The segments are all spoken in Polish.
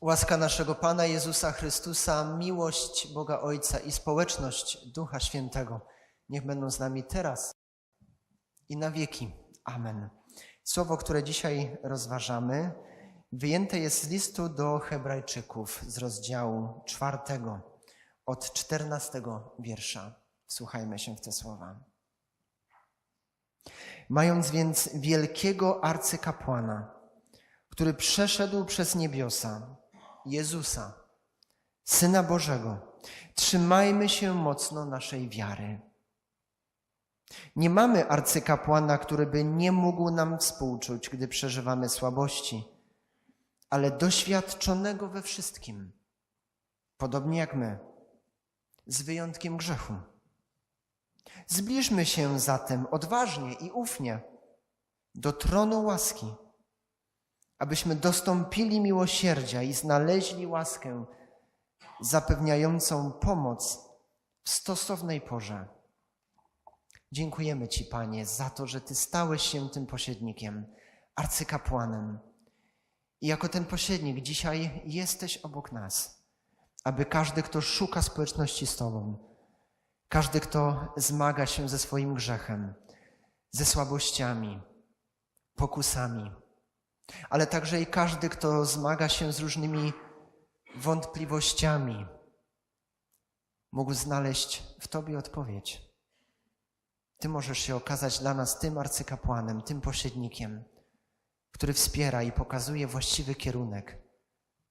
Łaska naszego Pana Jezusa Chrystusa, miłość Boga Ojca i społeczność Ducha Świętego niech będą z nami teraz i na wieki. Amen. Słowo, które dzisiaj rozważamy, wyjęte jest z listu do Hebrajczyków z rozdziału czwartego, od czternastego wiersza. Słuchajmy się w te słowa. Mając więc wielkiego arcykapłana, który przeszedł przez niebiosa, Jezusa, Syna Bożego, trzymajmy się mocno naszej wiary. Nie mamy arcykapłana, który by nie mógł nam współczuć, gdy przeżywamy słabości, ale doświadczonego we wszystkim, podobnie jak my, z wyjątkiem grzechu. Zbliżmy się zatem odważnie i ufnie do tronu łaski, abyśmy dostąpili miłosierdzia i znaleźli łaskę zapewniającą pomoc w stosownej porze. Dziękujemy Ci, Panie, za to, że Ty stałeś się tym pośrednikiem, arcykapłanem. I jako ten pośrednik dzisiaj jesteś obok nas, aby każdy, kto szuka społeczności z Tobą, każdy, kto zmaga się ze swoim grzechem, ze słabościami, pokusami, ale także i każdy, kto zmaga się z różnymi wątpliwościami, mógł znaleźć w Tobie odpowiedź. Ty możesz się okazać dla nas tym arcykapłanem, tym pośrednikiem, który wspiera i pokazuje właściwy kierunek,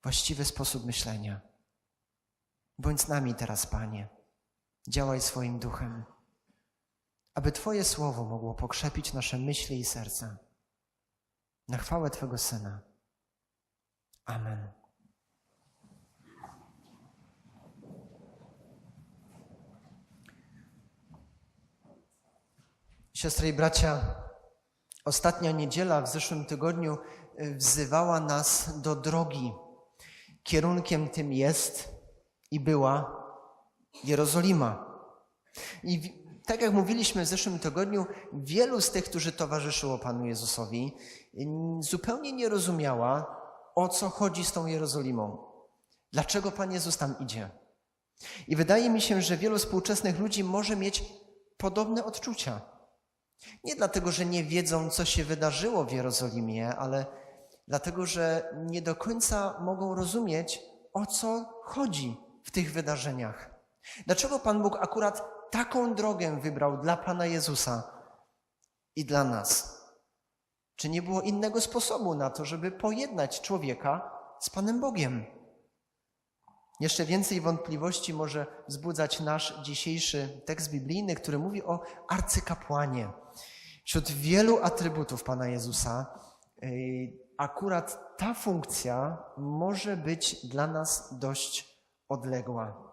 właściwy sposób myślenia. Bądź z nami teraz, Panie. Działaj swoim duchem, aby Twoje słowo mogło pokrzepić nasze myśli i serca. Na chwałę Twego Syna. Amen. Siostry i bracia, ostatnia niedziela w zeszłym tygodniu y, wzywała nas do drogi. Kierunkiem tym jest i była Jerozolima. I tak jak mówiliśmy w zeszłym tygodniu, wielu z tych, którzy towarzyszyło Panu Jezusowi, y, zupełnie nie rozumiała, o co chodzi z tą Jerozolimą. Dlaczego Pan Jezus tam idzie? I wydaje mi się, że wielu współczesnych ludzi może mieć podobne odczucia. Nie dlatego, że nie wiedzą, co się wydarzyło w Jerozolimie, ale dlatego, że nie do końca mogą rozumieć, o co chodzi w tych wydarzeniach. Dlaczego Pan Bóg akurat taką drogę wybrał dla Pana Jezusa i dla nas? Czy nie było innego sposobu na to, żeby pojednać człowieka z Panem Bogiem? Jeszcze więcej wątpliwości może wzbudzać nasz dzisiejszy tekst biblijny, który mówi o arcykapłanie. Wśród wielu atrybutów Pana Jezusa, akurat ta funkcja może być dla nas dość odległa.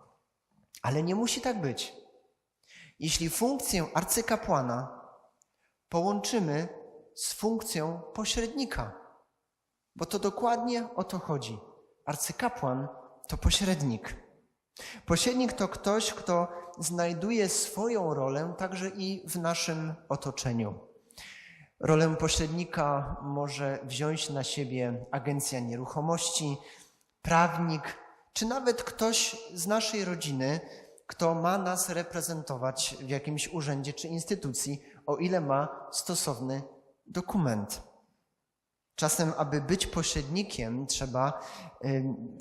Ale nie musi tak być. Jeśli funkcję arcykapłana połączymy z funkcją pośrednika, bo to dokładnie o to chodzi. Arcykapłan to pośrednik. Pośrednik to ktoś, kto znajduje swoją rolę także i w naszym otoczeniu. Rolę pośrednika może wziąć na siebie agencja nieruchomości, prawnik, czy nawet ktoś z naszej rodziny, kto ma nas reprezentować w jakimś urzędzie czy instytucji, o ile ma stosowny dokument. Czasem, aby być pośrednikiem, trzeba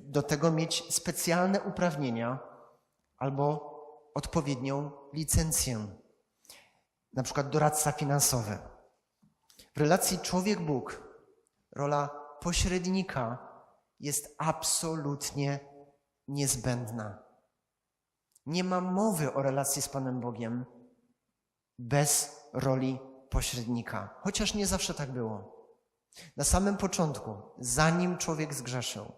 do tego mieć specjalne uprawnienia albo odpowiednią licencję, na przykład doradca finansowy. W relacji człowiek-Bóg rola pośrednika jest absolutnie niezbędna. Nie ma mowy o relacji z Panem Bogiem bez roli pośrednika, chociaż nie zawsze tak było. Na samym początku, zanim człowiek zgrzeszył,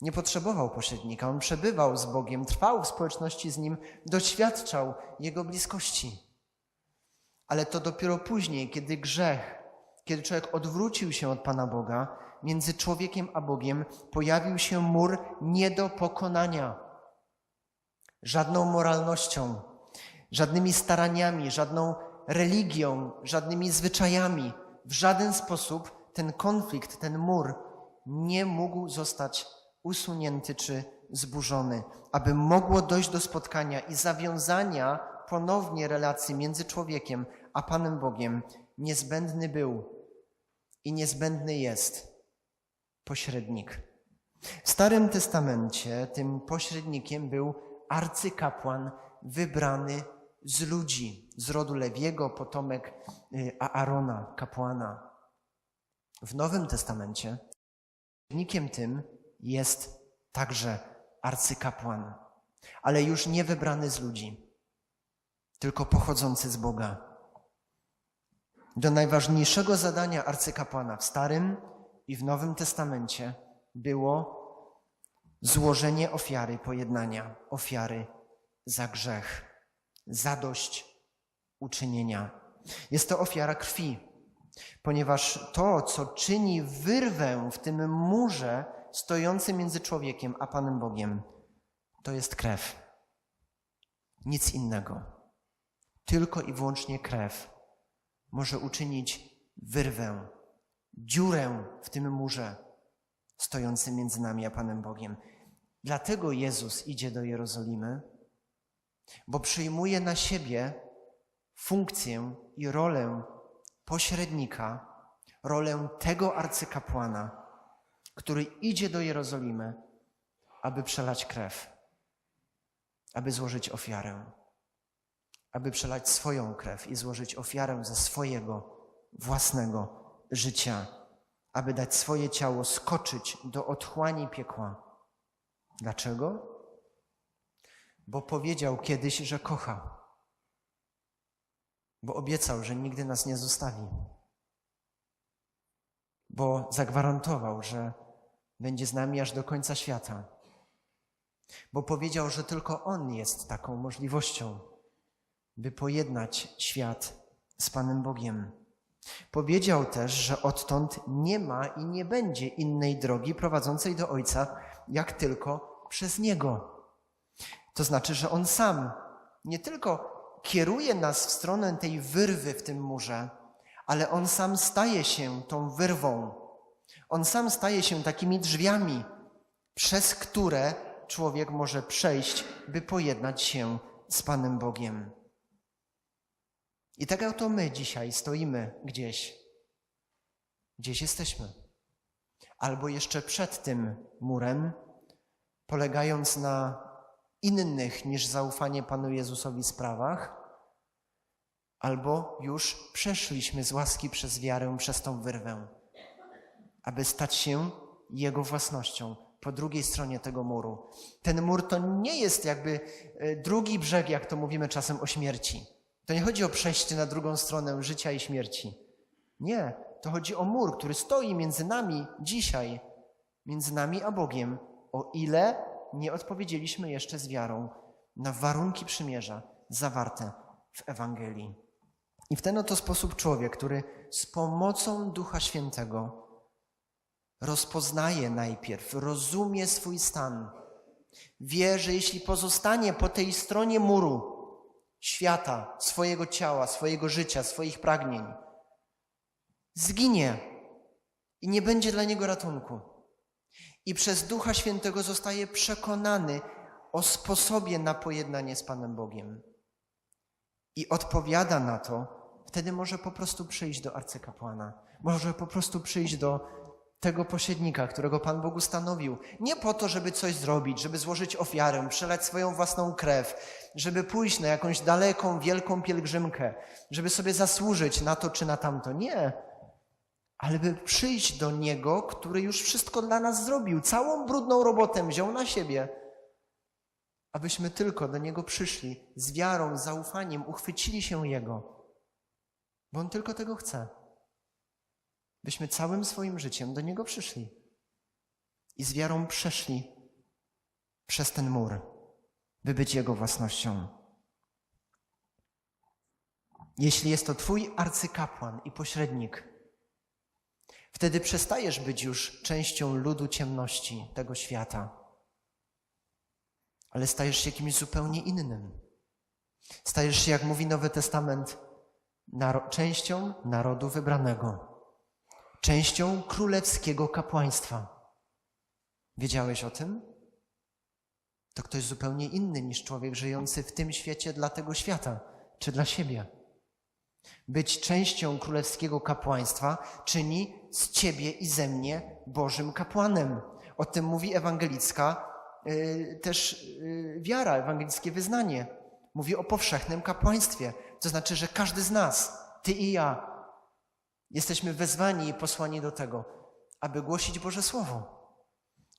nie potrzebował pośrednika. On przebywał z Bogiem, trwał w społeczności z Nim, doświadczał Jego bliskości. Ale to dopiero później, kiedy grzech, kiedy człowiek odwrócił się od Pana Boga, między człowiekiem a Bogiem pojawił się mur nie do pokonania. Żadną moralnością, żadnymi staraniami, żadną religią, żadnymi zwyczajami, w żaden sposób ten konflikt, ten mur nie mógł zostać usunięty czy zburzony, aby mogło dojść do spotkania i zawiązania ponownie relacji między człowiekiem a Panem Bogiem, niezbędny był i niezbędny jest pośrednik. W Starym Testamencie tym pośrednikiem był arcykapłan wybrany z ludzi, z rodu Lewiego, potomek y, Aarona, kapłana. W Nowym Testamencie pośrednikiem tym jest także arcykapłan, ale już nie wybrany z ludzi, tylko pochodzący z Boga. Do najważniejszego zadania arcykapłana w Starym i w Nowym Testamencie było złożenie ofiary pojednania, ofiary za grzech, zadość uczynienia. Jest to ofiara krwi, ponieważ to, co czyni wyrwę w tym murze stojącym między człowiekiem a Panem Bogiem, to jest krew. Nic innego. Tylko i wyłącznie krew może uczynić wyrwę, dziurę w tym murze stojącym między nami a Panem Bogiem. Dlatego Jezus idzie do Jerozolimy, bo przyjmuje na siebie funkcję i rolę pośrednika, rolę tego arcykapłana, który idzie do Jerozolimy, aby przelać krew, aby złożyć ofiarę, aby przelać swoją krew i złożyć ofiarę ze swojego własnego życia, aby dać swoje ciało skoczyć do otchłani piekła. Dlaczego? Bo powiedział kiedyś, że kocha. Bo obiecał, że nigdy nas nie zostawi. Bo zagwarantował, że będzie z nami aż do końca świata. Bo powiedział, że tylko On jest taką możliwością, by pojednać świat z Panem Bogiem. Powiedział też, że odtąd nie ma i nie będzie innej drogi prowadzącej do Ojca, jak tylko przez Niego. To znaczy, że On sam nie tylko kieruje nas w stronę tej wyrwy w tym murze, ale On sam staje się tą wyrwą. On sam staje się takimi drzwiami, przez które człowiek może przejść, by pojednać się z Panem Bogiem. I tak oto my dzisiaj stoimy gdzieś. Gdzieś jesteśmy. Albo jeszcze przed tym murem, polegając na innych niż zaufanie Panu Jezusowi sprawach, albo już przeszliśmy z łaski przez wiarę przez tą wyrwę, aby stać się Jego własnością po drugiej stronie tego muru. Ten mur to nie jest jakby e, drugi brzeg, jak to mówimy czasem o śmierci. To nie chodzi o przejście na drugą stronę życia i śmierci. Nie, to chodzi o mur, który stoi między nami dzisiaj, między nami a Bogiem, o ile nie odpowiedzieliśmy jeszcze z wiarą na warunki przymierza zawarte w Ewangelii. I w ten oto sposób człowiek, który z pomocą Ducha Świętego rozpoznaje najpierw, rozumie swój stan, wie, że jeśli pozostanie po tej stronie muru świata, swojego ciała, swojego życia, swoich pragnień, zginie i nie będzie dla niego ratunku. I przez Ducha Świętego zostaje przekonany o sposobie na pojednanie z Panem Bogiem. I odpowiada na to, wtedy może po prostu przyjść do arcykapłana, może po prostu przyjść do tego pośrednika, którego Pan Bóg ustanowił. Nie po to, żeby coś zrobić, żeby złożyć ofiarę, przelać swoją własną krew, żeby pójść na jakąś daleką, wielką pielgrzymkę, żeby sobie zasłużyć na to czy na tamto. Nie ale by przyjść do Niego, który już wszystko dla nas zrobił, całą brudną robotę wziął na siebie, abyśmy tylko do Niego przyszli z wiarą, z zaufaniem, uchwycili się Jego, bo On tylko tego chce. Byśmy całym swoim życiem do Niego przyszli i z wiarą przeszli przez ten mur, by być Jego własnością. Jeśli jest to Twój arcykapłan i pośrednik, Wtedy przestajesz być już częścią ludu ciemności tego świata, ale stajesz się kimś zupełnie innym. Stajesz się, jak mówi Nowy Testament, naro częścią narodu wybranego, częścią królewskiego kapłaństwa. Wiedziałeś o tym? To ktoś zupełnie inny niż człowiek żyjący w tym świecie dla tego świata czy dla siebie. Być częścią królewskiego kapłaństwa czyni z ciebie i ze mnie Bożym kapłanem. O tym mówi ewangelicka y, też y, wiara, ewangelickie wyznanie. Mówi o powszechnym kapłaństwie. To znaczy, że każdy z nas, ty i ja, jesteśmy wezwani i posłani do tego, aby głosić Boże Słowo,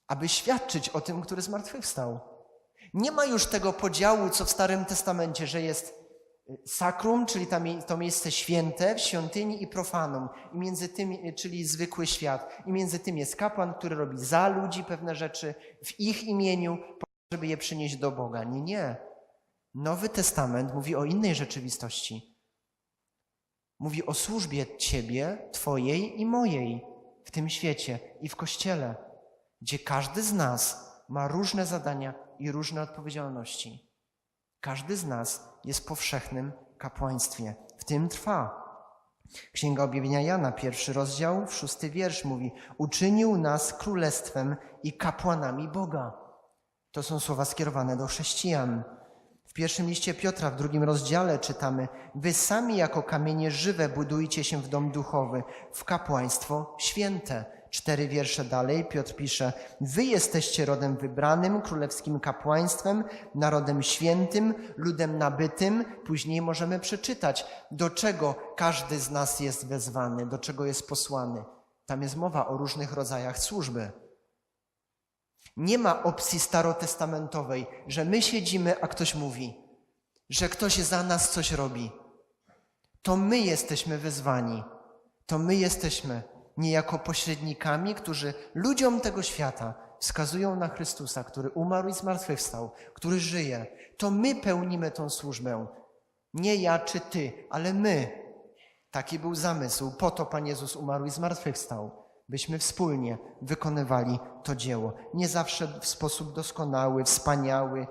aby świadczyć o tym, który zmartwychwstał. Nie ma już tego podziału, co w Starym Testamencie, że jest sakrum, czyli to miejsce święte w świątyni i profanum, i między tym, czyli zwykły świat. I między tym jest kapłan, który robi za ludzi pewne rzeczy w ich imieniu, żeby je przynieść do Boga. Nie, nie. Nowy Testament mówi o innej rzeczywistości. Mówi o służbie Ciebie, Twojej i mojej w tym świecie i w Kościele, gdzie każdy z nas ma różne zadania i różne odpowiedzialności. Każdy z nas jest powszechnym kapłaństwie. W tym trwa. Księga Objawienia Jana, pierwszy rozdział, szósty wiersz mówi: Uczynił nas królestwem i kapłanami Boga. To są słowa skierowane do chrześcijan. Pierwszym liście Piotra, w drugim rozdziale czytamy: Wy sami jako kamienie żywe budujcie się w dom duchowy, w kapłaństwo święte. Cztery wiersze dalej Piotr pisze: Wy jesteście rodem wybranym, królewskim kapłaństwem, narodem świętym, ludem nabytym. Później możemy przeczytać, do czego każdy z nas jest wezwany, do czego jest posłany. Tam jest mowa o różnych rodzajach służby. Nie ma opcji starotestamentowej, że my siedzimy, a ktoś mówi, że ktoś za nas coś robi. To my jesteśmy wezwani. To my jesteśmy niejako pośrednikami, którzy ludziom tego świata wskazują na Chrystusa, który umarł i zmartwychwstał, który żyje. To my pełnimy tą służbę. Nie ja czy ty, ale my. Taki był zamysł. Po to Pan Jezus umarł i zmartwychwstał, byśmy wspólnie wykonywali to dzieło. Nie zawsze w sposób doskonały, wspaniały,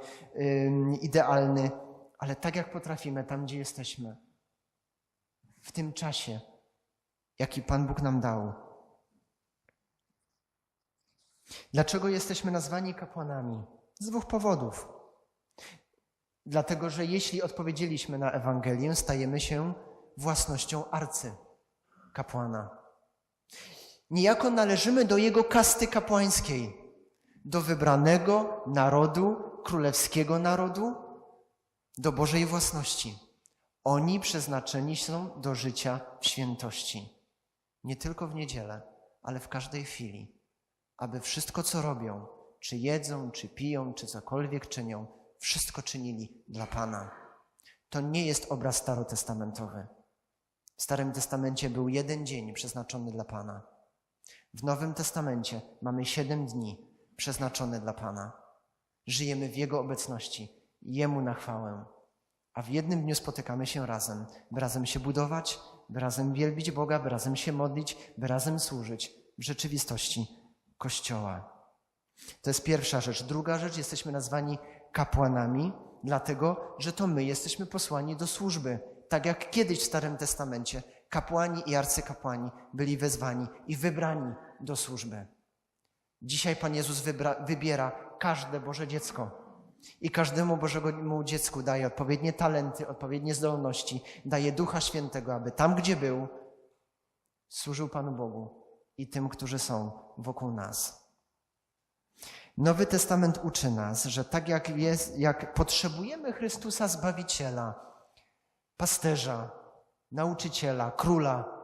idealny, ale tak jak potrafimy, tam gdzie jesteśmy. W tym czasie, jaki Pan Bóg nam dał. Dlaczego jesteśmy nazwani kapłanami? Z dwóch powodów. Dlatego, że jeśli odpowiedzieliśmy na Ewangelię, stajemy się własnością arcy kapłana. Niejako należymy do jego kasty kapłańskiej, do wybranego narodu, królewskiego narodu, do Bożej własności. Oni przeznaczeni są do życia w świętości. Nie tylko w niedzielę, ale w każdej chwili. Aby wszystko, co robią, czy jedzą, czy piją, czy cokolwiek czynią, wszystko czynili dla Pana. To nie jest obraz starotestamentowy. W Starym Testamencie był jeden dzień przeznaczony dla Pana. W Nowym Testamencie mamy siedem dni przeznaczone dla Pana. Żyjemy w Jego obecności, Jemu na chwałę. A w jednym dniu spotykamy się razem, by razem się budować, by razem wielbić Boga, by razem się modlić, by razem służyć w rzeczywistości Kościoła. To jest pierwsza rzecz. Druga rzecz, jesteśmy nazwani kapłanami, dlatego, że to my jesteśmy posłani do służby. Tak jak kiedyś w Starym Testamencie kapłani i arcykapłani byli wezwani i wybrani do służby. Dzisiaj Pan Jezus wybra, wybiera każde Boże dziecko i każdemu Bożemu dziecku daje odpowiednie talenty, odpowiednie zdolności, daje Ducha Świętego, aby tam, gdzie był, służył Panu Bogu i tym, którzy są wokół nas. Nowy Testament uczy nas, że tak jak, jest, jak potrzebujemy Chrystusa Zbawiciela, pasterza, nauczyciela, króla,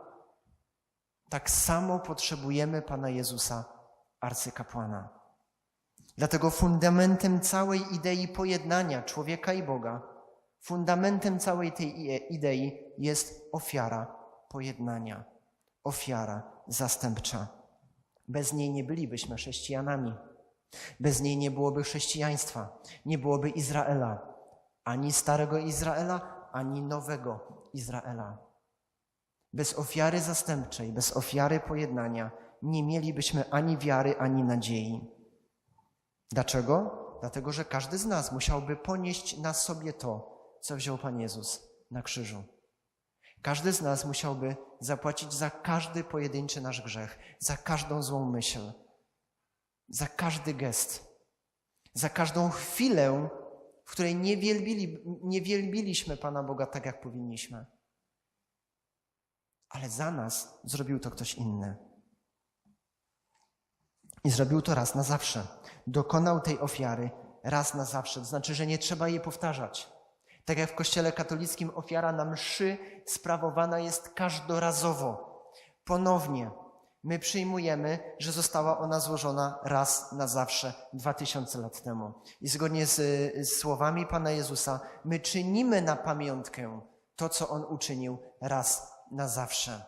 tak samo potrzebujemy Pana Jezusa, arcykapłana. Dlatego fundamentem całej idei pojednania człowieka i Boga, fundamentem całej tej idei jest ofiara pojednania, ofiara zastępcza. Bez niej nie bylibyśmy chrześcijanami. Bez niej nie byłoby chrześcijaństwa, nie byłoby Izraela, ani starego Izraela, ani nowego Izraela. Bez ofiary zastępczej, bez ofiary pojednania nie mielibyśmy ani wiary, ani nadziei. Dlaczego? Dlatego, że każdy z nas musiałby ponieść na sobie to, co wziął Pan Jezus na krzyżu. Każdy z nas musiałby zapłacić za każdy pojedynczy nasz grzech, za każdą złą myśl, za każdy gest, za każdą chwilę, w której nie, wielbili, nie wielbiliśmy Pana Boga tak, jak powinniśmy. Ale za nas zrobił to ktoś inny. I zrobił to raz na zawsze. Dokonał tej ofiary raz na zawsze. To znaczy, że nie trzeba jej powtarzać. Tak jak w Kościele katolickim ofiara na mszy sprawowana jest każdorazowo. Ponownie my przyjmujemy, że została ona złożona raz na zawsze, dwa tysiące lat temu. I zgodnie z, z słowami Pana Jezusa, my czynimy na pamiątkę to, co On uczynił raz na zawsze.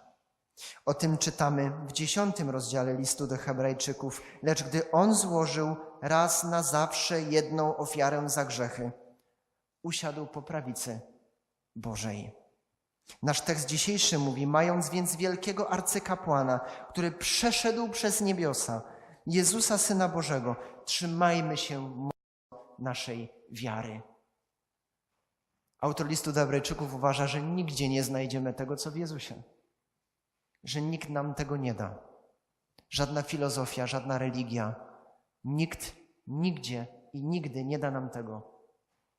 O tym czytamy w dziesiątym rozdziale listu do Hebrajczyków. Lecz gdy On złożył raz na zawsze jedną ofiarę za grzechy, usiadł po prawicy Bożej. Nasz tekst dzisiejszy mówi, mając więc wielkiego arcykapłana, który przeszedł przez niebiosa, Jezusa Syna Bożego, trzymajmy się naszej wiary. Autor listu do Hebrajczyków uważa, że nigdzie nie znajdziemy tego, co w Jezusie. Że nikt nam tego nie da. Żadna filozofia, żadna religia, nikt nigdzie i nigdy nie da nam tego,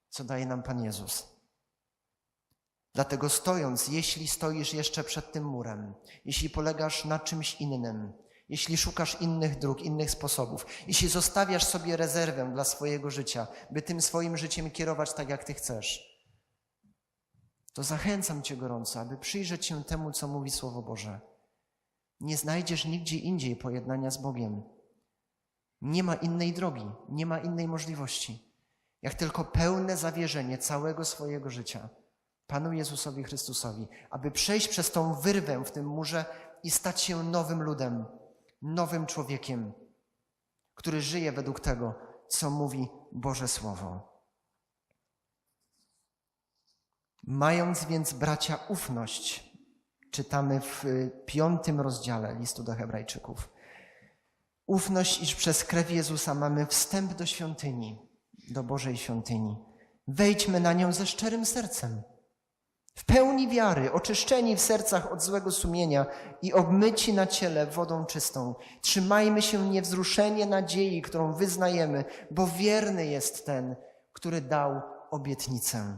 co daje nam Pan Jezus. Dlatego stojąc, jeśli stoisz jeszcze przed tym murem, jeśli polegasz na czymś innym, jeśli szukasz innych dróg, innych sposobów, jeśli zostawiasz sobie rezerwę dla swojego życia, by tym swoim życiem kierować tak, jak Ty chcesz, to zachęcam Cię gorąco, aby przyjrzeć się temu, co mówi Słowo Boże. Nie znajdziesz nigdzie indziej pojednania z Bogiem. Nie ma innej drogi, nie ma innej możliwości, jak tylko pełne zawierzenie całego swojego życia Panu Jezusowi Chrystusowi, aby przejść przez tą wyrwę w tym murze i stać się nowym ludem, nowym człowiekiem, który żyje według tego, co mówi Boże Słowo. Mając więc, bracia, ufność, czytamy w piątym rozdziale listu do Hebrajczyków. Ufność, iż przez krew Jezusa mamy wstęp do świątyni, do Bożej świątyni. Wejdźmy na nią ze szczerym sercem, w pełni wiary, oczyszczeni w sercach od złego sumienia i obmyci na ciele wodą czystą. Trzymajmy się niewzruszenie nadziei, którą wyznajemy, bo wierny jest ten, który dał obietnicę.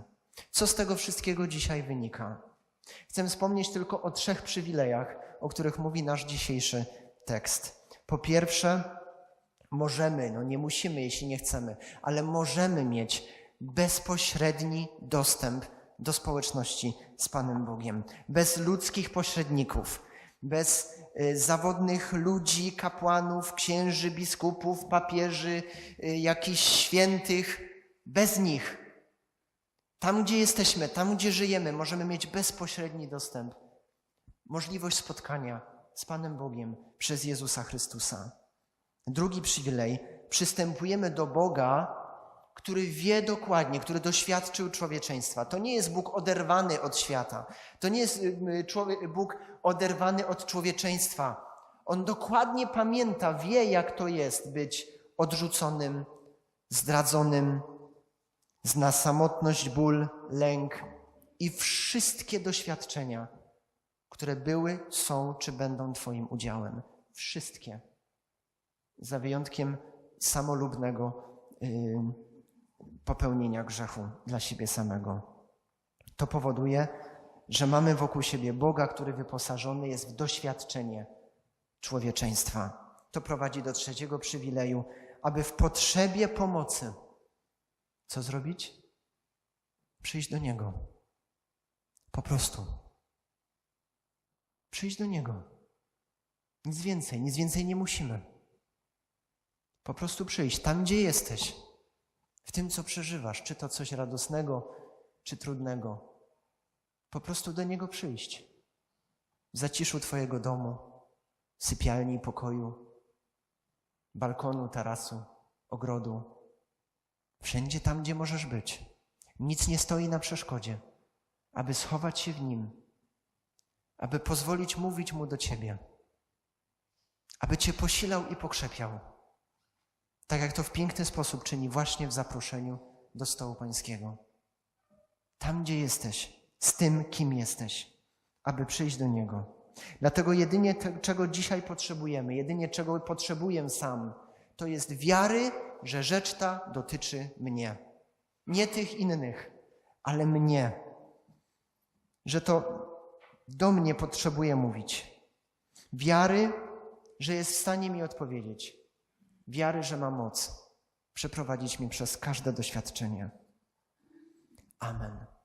Co z tego wszystkiego dzisiaj wynika? Chcę wspomnieć tylko o trzech przywilejach, o których mówi nasz dzisiejszy tekst. Po pierwsze, możemy, no nie musimy, jeśli nie chcemy, ale możemy mieć bezpośredni dostęp do społeczności z Panem Bogiem, bez ludzkich pośredników, bez y, zawodnych ludzi, kapłanów, księży, biskupów, papieży, y, jakichś świętych, bez nich tam, gdzie jesteśmy, tam, gdzie żyjemy, możemy mieć bezpośredni dostęp, możliwość spotkania z Panem Bogiem przez Jezusa Chrystusa. Drugi przywilej, przystępujemy do Boga, który wie dokładnie, który doświadczył człowieczeństwa. To nie jest Bóg oderwany od świata. To nie jest y, człowiek, Bóg oderwany od człowieczeństwa. On dokładnie pamięta, wie, jak to jest być odrzuconym, zdradzonym, Zna samotność, ból, lęk i wszystkie doświadczenia, które były, są czy będą Twoim udziałem. Wszystkie. Za wyjątkiem samolubnego yy, popełnienia grzechu dla siebie samego. To powoduje, że mamy wokół siebie Boga, który wyposażony jest w doświadczenie człowieczeństwa. To prowadzi do trzeciego przywileju, aby w potrzebie pomocy co zrobić? Przyjść do Niego. Po prostu. Przyjść do Niego. Nic więcej, nic więcej nie musimy. Po prostu przyjść tam, gdzie jesteś, w tym, co przeżywasz, czy to coś radosnego, czy trudnego. Po prostu do Niego przyjść. W zaciszu Twojego domu, sypialni, pokoju, balkonu, tarasu, ogrodu, Wszędzie tam, gdzie możesz być. Nic nie stoi na przeszkodzie, aby schować się w nim, aby pozwolić mówić mu do ciebie, aby cię posilał i pokrzepiał, tak jak to w piękny sposób czyni właśnie w zaproszeniu do stołu pańskiego. Tam, gdzie jesteś, z tym, kim jesteś, aby przyjść do niego. Dlatego jedynie czego dzisiaj potrzebujemy, jedynie czego potrzebuję sam, To jest wiary, że rzecz ta dotyczy mnie. Nie tych innych, ale mnie. Że to do mnie potrzebuje mówić. Wiary, że jest w stanie mi odpowiedzieć. Wiary, że ma moc przeprowadzić mnie przez każde doświadczenie. Amen.